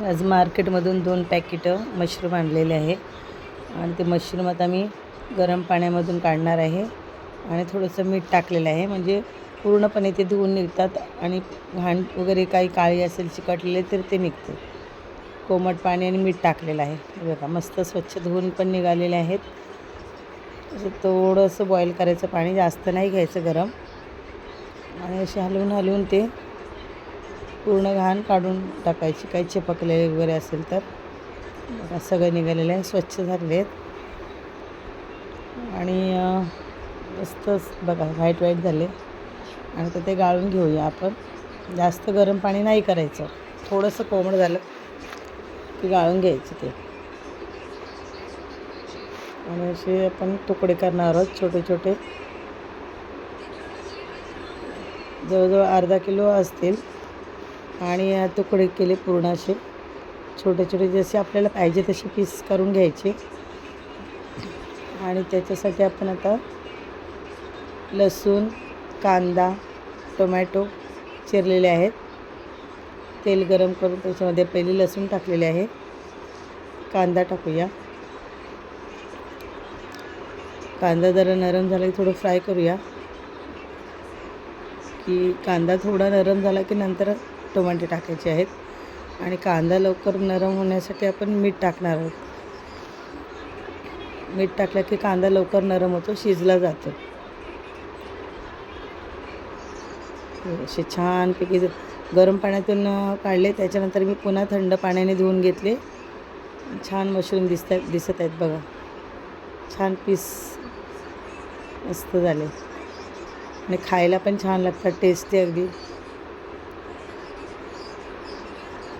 आज मार्केटमधून दोन पॅकेटं मशरूम आणलेले आहे. आणि ते मशरूम आता मी गरम पाण्यामधून काढणार आहे. आणि थोडंसं मीठ टाकलेलं आहे. म्हणजे पूर्णपणे ते धुवून निघतात. आणि घाण वगैरे काही काळी असेल चिकटलेले तर ते निघते. कोमट पाणी आणि मीठ टाकलेलं आहे. हे बघा मस्त स्वच्छ धुवून पण निघालेले आहेत. असं थोडंसं बॉईल करायचं पाणी जास्त नाही घ्यायचं गरम. आणि असे हलवून हलवून ते पूर्ण घाण काढून टाकायची. काही चिपकलेले वगैरे असेल तर. सगळे निघालेले आहे स्वच्छ झालेले आहेत. आणि मस्तच बघा व्हाईट व्हाईट झाले. आणि तर ते गाळून घेऊया आपण. जास्त गरम पाणी नाही करायचं. थोडंसं कोमट झालं की गाळून घ्यायचं ते. आणि असे आपण तुकडे करणार आहोत छोटे छोटे. जवळजवळ अर्धा किलो असतील. आणि तुकडे केले पूर्ण असे. छोटे छोटे जसे आपल्याला पाहिजे तसे पीस करून घ्यायचे. आणि त्याच्यासाठी आपण आता लसूण कांदा टोमॅटो चिरलेले आहेत. तेल गरम करून त्याच्यामध्ये पहिले लसूण टाकलेले आहे. कांदा टाकूया. कांदा जरा नरम झाला की थोडं फ्राय करूया. की कांदा थोडा नरम झाला की नंतर टोमॅटे टाकायचे आहेत आणि कांदा लवकर नरम होण्यासाठी आपण मीठ टाकणार आहोत. मीठ टाकलं की कांदा लवकर नरम होतो शिजला जातो. असे छानपैकी गरम पाण्यातून काढले त्याच्यानंतर मी पुन्हा थंड पाण्याने धुवून घेतले. छान मशरूम दिसत आहेत दिसत आहेत बघा. छान पीस मस्त झाले. आणि खायला पण छान लागतात टेस्टी अगदी.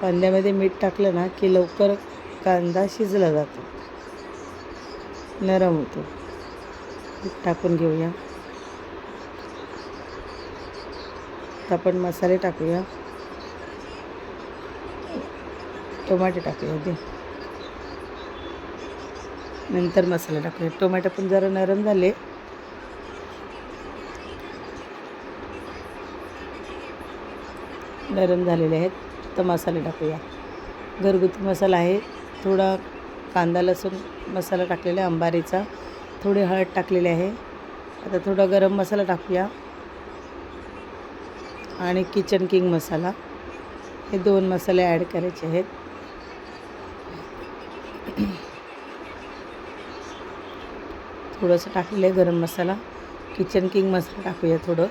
कांद्यामध्ये मीठ टाकलं ना की लवकर कांदा शिजला जातो. नरम होतो. मीठ टाकून घेऊया. आपण मसाले टाकूया. टोमॅटो टाकूया ते नंतर मसाला टाकूया. टोमॅटो पण जरा नरम झाले. नरम झालेले आहेत. मस्त मसाले टाकूया. घरगुती मसाला आहे. थोडा कांदा लसूण मसाला टाकलेला आहे अंबारीचा थोडी हळद टाकलेली आहे. आता थोडा गरम मसाला टाकूया. आणि किचन किंग मसाला. हे दोन मसाले ॲड करायचे आहेत. थोडंसं टाकलेलं आहे गरम मसाला. किचन किंग मसाला टाकूया थोडं.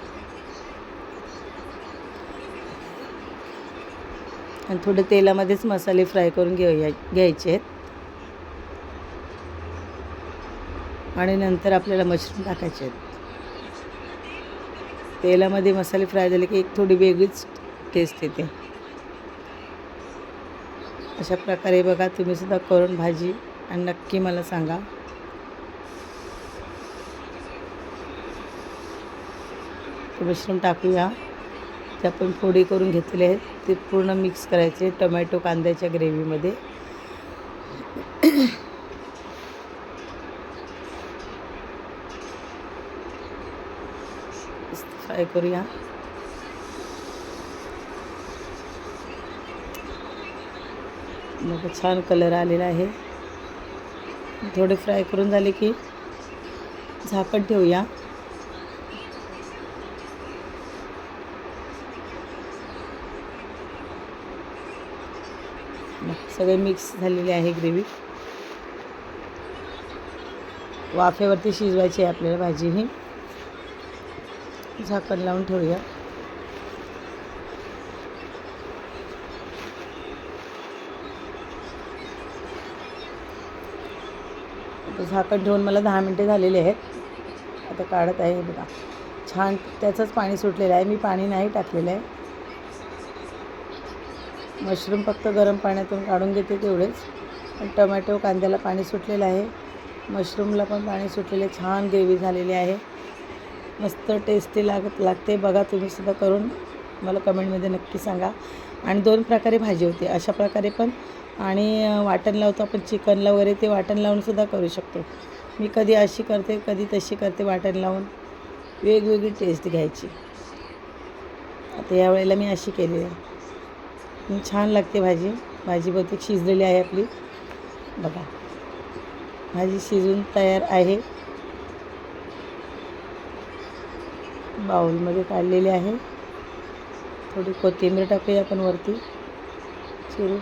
आणि थोडे तेलामध्येच मसाले फ्राय करून घेऊया घ्यायचे आहेत. आणि नंतर आपल्याला मशरूम टाकायचे आहेत. तेलामध्ये मसाले फ्राय झाले की एक थोडी वेगळीच टेस्ट येते. अशा प्रकारे बघा तुम्ही सुद्धा करून भाजी आणि नक्की मला सांगा. मशरूम टाकूया. ते आपण फोडी करून घेतले आहेत. ते पूर्ण मिक्स करायचे टोमॅटो कांद्याच्या ग्रेव्हीमध्ये. फ्राय करूया. मग छान कलर आलेला आहे. थोडे फ्राय करून झाले की झाकण ठेवूया. सगळे मिक्स झालेले आहे ग्रेव्ही. वाफेवरती शिजवायची आहे आपल्याला भाजी ही. झाकण लावून ठेवूया. झाकण ठेवून मला दहा मिनटे झालेले आहेत. आता काढत आहे बघा. छान त्याचंच पाणी सुटलेलं आहे. मी पाणी नाही टाकलेलं आहे. मशरूम फक्त गरम पाण्यातून काढून घेते तेवढेच. पण टोमॅटो कांद्याला पाणी सुटलेलं आहे. मशरूमला पण पाणी सुटलेले छान ग्रेव्ही झालेली आहे. मस्त टेस्टी लागत लागते. बघा तुम्ही सुद्धा करून मला कमेंटमध्ये नक्की सांगा. आणि दोन प्रकारे भाजी होते. अशा प्रकारे पण. आणि वाटण लावतो आपण चिकनला वगैरे ते वाटण लावून सुद्धा करू शकतो. मी कधी अशी करते कधी तशी करते वाटण लावून. वेगवेगळी टेस्ट घ्यायची. आता यावेळेला मी अशी केली आहे. छान लागते भाजी. भाजी बहुतेक शिजलेली आहे आपली. बघा. भाजी शिजून तयार आहे. बाउलमध्ये काढलेली आहे. थोडी कोथिंबीर टाकूया आपण वरती. चिरून.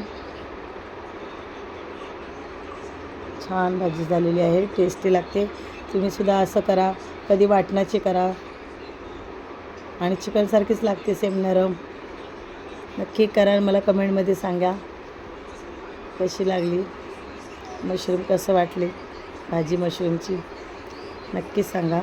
छान भाजी झालेली आहे. टेस्टी लागते. तुम्हीसुद्धा असं करा. कधी वाटणाची करा. आणि चिकनसारखीच लागते सेम नरम. नक्की करा मला कमेंटमध्ये सांगा कशी लागली मशरूम कसं वाटली भाजी मशरूमची नक्की सांगा.